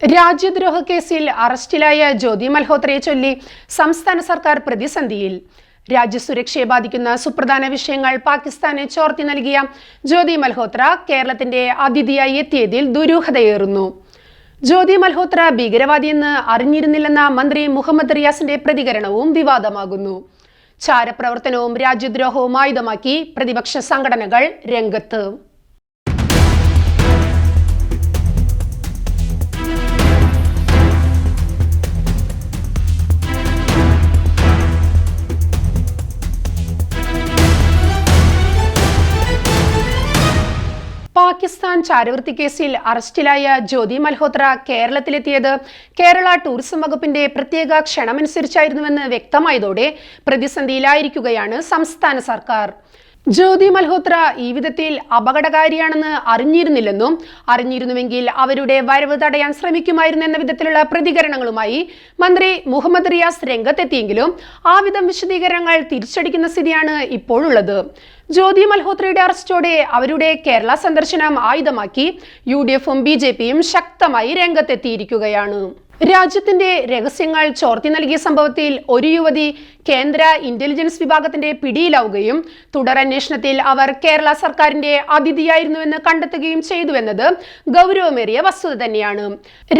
രാജ്യദ്രോഹ കേസിൽ അറസ്റ്റിലായ ജ്യോതി മൽഹോത്രയെ ചൊല്ലി സംസ്ഥാന സർക്കാർ പ്രതിസന്ധിയിൽ. രാജ്യസുരക്ഷയെ ബാധിക്കുന്ന സുപ്രധാന വിഷയങ്ങൾ പാകിസ്ഥാനെ ചോർത്തി നൽകിയ ജ്യോതി മൽഹോത്ര കേരളത്തിന്റെ അതിഥിയായി എത്തിയതിൽ ദുരൂഹതയേറുന്നു. ജ്യോതി മൽഹോത്ര ഭീകരവാദിയെന്ന് അറിഞ്ഞിരുന്നില്ലെന്ന മന്ത്രി മുഹമ്മദ് റിയാസിന്റെ പ്രതികരണവും വിവാദമാകുന്നു. ചാരപ്രവർത്തനവും രാജ്യദ്രോഹവും ആയുധമാക്കി പ്രതിപക്ഷ സംഘടനകൾ രംഗത്ത്. പാകിസ്ഥാൻ ചാരവൃത്തി കേസിൽ അറസ്റ്റിലായ ജ്യോതി മൽഹോത്ര കേരളത്തിലെത്തിയത് കേരള ടൂറിസം വകുപ്പിന്റെ പ്രത്യേക ക്ഷണമനുസരിച്ചായിരുന്നുവെന്ന് വ്യക്തമായതോടെ പ്രതിസന്ധിയിലായിരിക്കുകയാണ് സംസ്ഥാന സർക്കാർ. ജ്യോതി മൽഹോത്ര ഈ വിധത്തിൽ അപകടകാരിയാണെന്ന് അറിഞ്ഞിരുന്നില്ലെന്നും അറിഞ്ഞിരുന്നുവെങ്കിൽ അവരുടെ വരവ് തടയാൻ ശ്രമിക്കുമായിരുന്നു എന്ന വിധത്തിലുള്ള പ്രതികരണങ്ങളുമായി മന്ത്രി മുഹമ്മദ് റിയാസ് രംഗത്തെത്തിയെങ്കിലും ആ വിധം വിശദീകരണങ്ങൾ തിരിച്ചടിക്കുന്ന സ്ഥിതിയാണ് ഇപ്പോഴുള്ളത്. ജ്യോതി മൽഹോത്രയുടെ അറസ്റ്റോടെ അവരുടെ കേരള സന്ദർശനം ആയുധമാക്കി യു ഡി എഫും ബി ജെ പിയും ശക്തമായി രംഗത്തെത്തിയിരിക്കുകയാണ്. രാജ്യത്തിന്റെ രഹസ്യങ്ങൾ ചോർത്തി നൽകിയ സംഭവത്തിൽ ഒരു യുവതി കേന്ദ്ര ഇന്റലിജൻസ് വിഭാഗത്തിന്റെ പിടിയിലാവുകയും തുടരന്വേഷണത്തിൽ അവർ കേരള സർക്കാരിന്റെ അതിഥിയായിരുന്നുവെന്ന് കണ്ടെത്തുകയും ചെയ്തുവെന്നത് ഗൗരവമേറിയ വസ്തുത തന്നെയാണ്.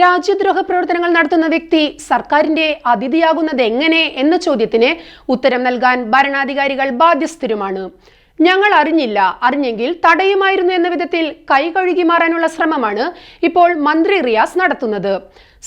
രാജ്യദ്രോഹ പ്രവർത്തനങ്ങൾ നടത്തുന്ന വ്യക്തി സർക്കാരിന്റെ അതിഥിയാകുന്നത് എങ്ങനെ എന്ന ചോദ്യത്തിന് ഉത്തരം നൽകാൻ ഭരണാധികാരികൾ ബാധ്യസ്ഥരുമാണ്. ഞങ്ങൾ അറിഞ്ഞില്ല. അറിഞ്ഞെങ്കിൽ തടയുമായിരുന്നു എന്ന വിധത്തിൽ കൈകഴുകി മാറാനുള്ള ശ്രമമാണ് ഇപ്പോൾ മന്ത്രി റിയാസ് നടത്തുന്നത്.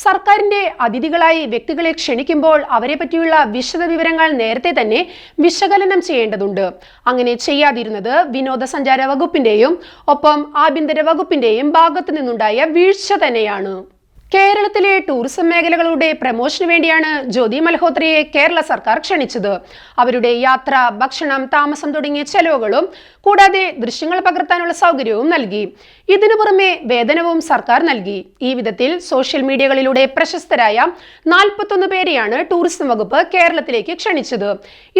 സർക്കാരിന്റെ അതിഥികളായി വ്യക്തികളെ ക്ഷണിക്കുമ്പോൾ അവരെ പറ്റിയുള്ള വിശദ വിവരങ്ങൾ നേരത്തെ തന്നെ വിശകലനം ചെയ്യേണ്ടതുണ്ട്. അങ്ങനെ ചെയ്യാതിരുന്നത് വിനോദസഞ്ചാര വകുപ്പിന്റെയും ഒപ്പം ആഭ്യന്തര വകുപ്പിന്റെയും ഭാഗത്തു നിന്നുണ്ടായ വീഴ്ച തന്നെയാണ്. കേരളത്തിലെ ടൂറിസം മേഖലകളുടെ പ്രമോഷന് വേണ്ടിയാണ് ജ്യോതി മൽഹോത്രയെ കേരള സർക്കാർ ക്ഷണിച്ചത്. അവരുടെ യാത്ര ഭക്ഷണം താമസം തുടങ്ങിയ ചെലവുകളും കൂടാതെ ദൃശ്യങ്ങൾ പകർത്താനുള്ള സൗകര്യവും നൽകി. ഇതിനു പുറമെ വേതനവും സർക്കാർ നൽകി. ഈ വിധത്തിൽ സോഷ്യൽ മീഡിയകളിലൂടെ പ്രശസ്തരായ നാൽപ്പത്തൊന്ന് പേരെയാണ് ടൂറിസം വകുപ്പ് കേരളത്തിലേക്ക് ക്ഷണിച്ചത്.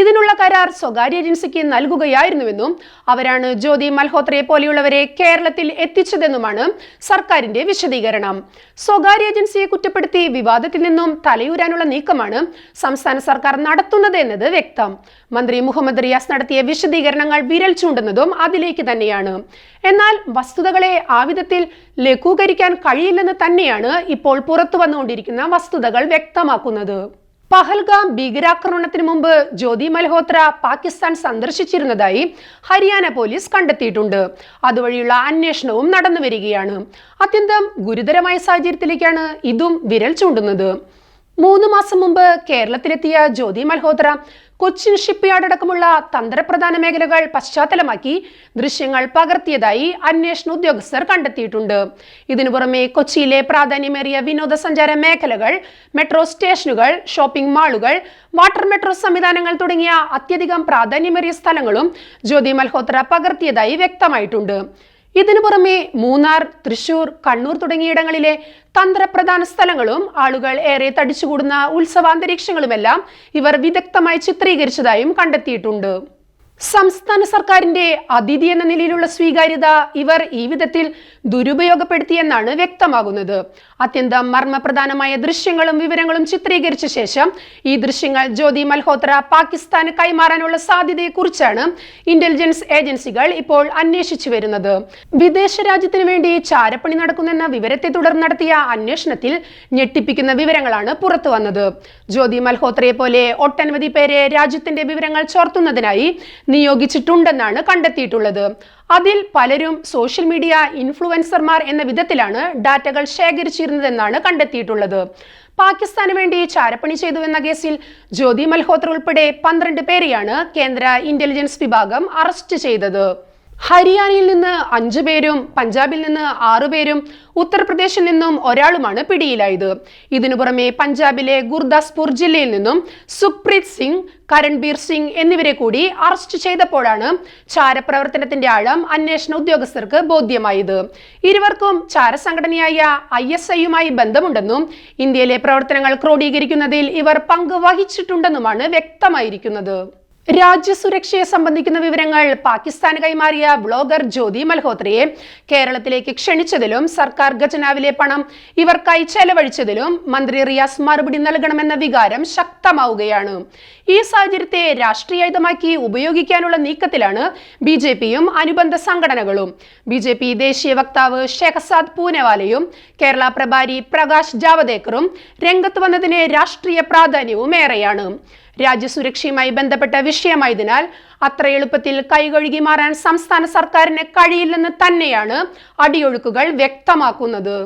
ഇതിനുള്ള കരാർ സ്വകാര്യ ഏജൻസിക്ക് നൽകുകയായിരുന്നുവെന്നും അവരാണ് ജ്യോതി മൽഹോത്രയെ പോലെയുള്ളവരെ കേരളത്തിൽ എത്തിച്ചതെന്നുമാണ് സർക്കാരിന്റെ വിശദീകരണം. സ്വകാര്യ ഏജൻസിയെ കുറ്റപ്പെടുത്തി വിവാദത്തിൽ നിന്നും തലയൂരാനുള്ള നീക്കമാണ് സംസ്ഥാന സർക്കാർ നടത്തുന്നത് എന്നത് വ്യക്തം. മന്ത്രി മുഹമ്മദ് റിയാസ് നടത്തിയ വിശദീകരണങ്ങൾ വിരൽ ചൂണ്ടുന്നതും അതിലേക്ക് തന്നെയാണ്. എന്നാൽ വസ്തുതകളെ ആ വിധത്തിൽ ലഘൂകരിക്കാൻ കഴിയില്ലെന്ന് തന്നെയാണ് ഇപ്പോൾ പുറത്തു വന്നുകൊണ്ടിരിക്കുന്ന വസ്തുതകൾ വ്യക്തമാക്കുന്നത്. പഹൽഗാം ഭീകരാക്രമണത്തിന് മുമ്പ് ജ്യോതി മൽഹോത്ര പാകിസ്ഥാൻ സന്ദർശിച്ചിരുന്നതായി ഹരിയാന പോലീസ് കണ്ടെത്തിയിട്ടുണ്ട്. അതുവഴിയുള്ള അന്വേഷണവും നടന്നു വരികയാണ് അത്യന്തം ഗുരുതരമായ സാഹചര്യത്തിലേക്കാണ് ഇതും വിരൽ ചൂണ്ടുന്നത്. മൂന്ന് മാസം മുമ്പ് കേരളത്തിലെത്തിയ ജ്യോതി മൽഹോത്ര കൊച്ചിൻ ഷിപ്പ്യാർഡ് അടക്കമുള്ള തന്ത്രപ്രധാന മേഖലകൾ പശ്ചാത്തലമാക്കി ദൃശ്യങ്ങൾ പകർത്തിയതായി അന്വേഷണ ഉദ്യോഗസ്ഥർ കണ്ടെത്തിയിട്ടുണ്ട്. ഇതിനു പുറമെ കൊച്ചിയിലെ പ്രാധാന്യമേറിയ വിനോദസഞ്ചാര മേഖലകൾ മെട്രോ സ്റ്റേഷനുകൾ ഷോപ്പിംഗ് മാളുകൾ വാട്ടർ മെട്രോ സംവിധാനങ്ങൾ തുടങ്ങിയ അത്യധികം പ്രാധാന്യമേറിയ സ്ഥലങ്ങളും ജ്യോതി മൽഹോത്ര പകർത്തിയതായി വ്യക്തമായിട്ടുണ്ട്. ഇതിനു പുറമെ മൂന്നാർ തൃശൂർ കണ്ണൂർ തുടങ്ങിയിടങ്ങളിലെ തന്ത്രപ്രധാന സ്ഥലങ്ങളും ആളുകൾ ഏറെ തടിച്ചുകൂടുന്ന ഉത്സവാന്തരീക്ഷങ്ങളുമെല്ലാം ഇവർ വിദഗ്ധമായി ചിത്രീകരിച്ചതായും കണ്ടെത്തിയിട്ടുണ്ട്. സംസ്ഥാന സർക്കാരിന്റെ അതിഥി എന്ന നിലയിലുള്ള സ്വീകാര്യത ഇവർ ഈ വിധത്തിൽ ദുരുപയോഗപ്പെടുത്തിയെന്നാണ് വ്യക്തമാകുന്നത്. അത്യന്തം മർമ്മപ്രധാനമായ ദൃശ്യങ്ങളും വിവരങ്ങളും ചിത്രീകരിച്ച ശേഷം ഈ ദൃശ്യങ്ങൾ ജ്യോതി മൽഹോത്ര പാകിസ്ഥാന് കൈമാറാനുള്ള സാധ്യതയെക്കുറിച്ചാണ് ഇന്റലിജൻസ് ഏജൻസികൾ ഇപ്പോൾ അന്വേഷിച്ചു വരുന്നത്. വിദേശ രാജ്യത്തിനു വേണ്ടി ചാരപ്പണി നടക്കുന്നെന്ന വിവരത്തെ തുടർന്ന് നടത്തിയ അന്വേഷണത്തിൽ ഞെട്ടിപ്പിക്കുന്ന വിവരങ്ങളാണ് പുറത്തു വന്നത്. ജ്യോതി മൽഹോത്രയെ പോലെ ഒട്ടനവധി പേരെ രാജ്യത്തിന്റെ വിവരങ്ങൾ ചോർത്തുന്നതിനായി നിയോഗിച്ചിട്ടുണ്ടെന്നാണ് കണ്ടെത്തിയിട്ടുള്ളത്. അതിൽ പലരും സോഷ്യൽ മീഡിയ ഇൻഫ്ലുവൻസർമാർ എന്ന വിധത്തിലാണ് ഡാറ്റകൾ ശേഖരിച്ചിരുന്നതെന്നാണ് കണ്ടെത്തിയിട്ടുള്ളത്. പാകിസ്ഥാന് വേണ്ടി ചാരപ്പണി ചെയ്തു എന്ന കേസിൽ ജ്യോതി മൽഹോത്ര ഉൾപ്പെടെ പന്ത്രണ്ട് പേരെയാണ് കേന്ദ്ര ഇന്റലിജൻസ് വിഭാഗം അറസ്റ്റ് ചെയ്തത്. ഹരിയാനയിൽ നിന്ന് അഞ്ചു പേരും പഞ്ചാബിൽ നിന്ന് ആറുപേരും ഉത്തർപ്രദേശിൽ നിന്നും ഒരാളുമാണ് പിടിയിലായത്. ഇതിനു പുറമെ പഞ്ചാബിലെ ഗുർദാസ്പൂർ ജില്ലയിൽ നിന്നും സുപ്രീത് സിംഗ് കരൺബീർ സിംഗ് എന്നിവരെ കൂടി അറസ്റ്റ് ചെയ്തപ്പോഴാണ് ചാരപ്രവർത്തനത്തിന്റെ ആഴം അന്വേഷണ ഉദ്യോഗസ്ഥർക്ക് ബോധ്യമായത്. ഇരുവർക്കും ചാരസംഘടനയായ ഐ എസ് ഐയുമായി ബന്ധമുണ്ടെന്നും ഇന്ത്യയിലെ പ്രവർത്തനങ്ങൾ ക്രോഡീകരിക്കുന്നതിൽ ഇവർ പങ്ക് വഹിച്ചിട്ടുണ്ടെന്നുമാണ് വ്യക്തമായിരിക്കുന്നത്. രാജ്യസുരക്ഷയെ സംബന്ധിക്കുന്ന വിവരങ്ങൾ പാകിസ്ഥാന് കൈമാറിയ ബ്ലോഗർ ജ്യോതി മൽഹോത്രയെ കേരളത്തിലേക്ക് ക്ഷണിച്ചതിലും സർക്കാർ ഖജനാവിലെ പണം ഇവർക്കായി ചെലവഴിച്ചതിലും മന്ത്രി റിയാസ് മറുപടി നൽകണമെന്ന വികാരം ശക്തമാവുകയാണ്. ഈ സാഹചര്യത്തെ രാഷ്ട്രീയതമാക്കി ഉപയോഗിക്കാനുള്ള നീക്കത്തിലാണ് ബി ജെ പിയും അനുബന്ധ സംഘടനകളും. ബി ജെ പി ദേശീയ വക്താവ് ഷെഹസാദ് പൂനെവാലയും കേരള പ്രഭാരി പ്രകാശ് ജാവദേക്കറും രംഗത്ത് വന്നതിന് രാഷ്ട്രീയ പ്രാധാന്യവും ഏറെയാണ് രാജ്യസുരക്ഷയുമായി ബന്ധപ്പെട്ട വിഷയമായതിനാൽ അത്ര എളുപ്പത്തിൽ കൈകഴുകി മാറാൻ സംസ്ഥാന സർക്കാരിന് കഴിയില്ലെന്ന് തന്നെയാണ് അടിയൊഴുക്കുകൾ വ്യക്തമാക്കുന്നത്.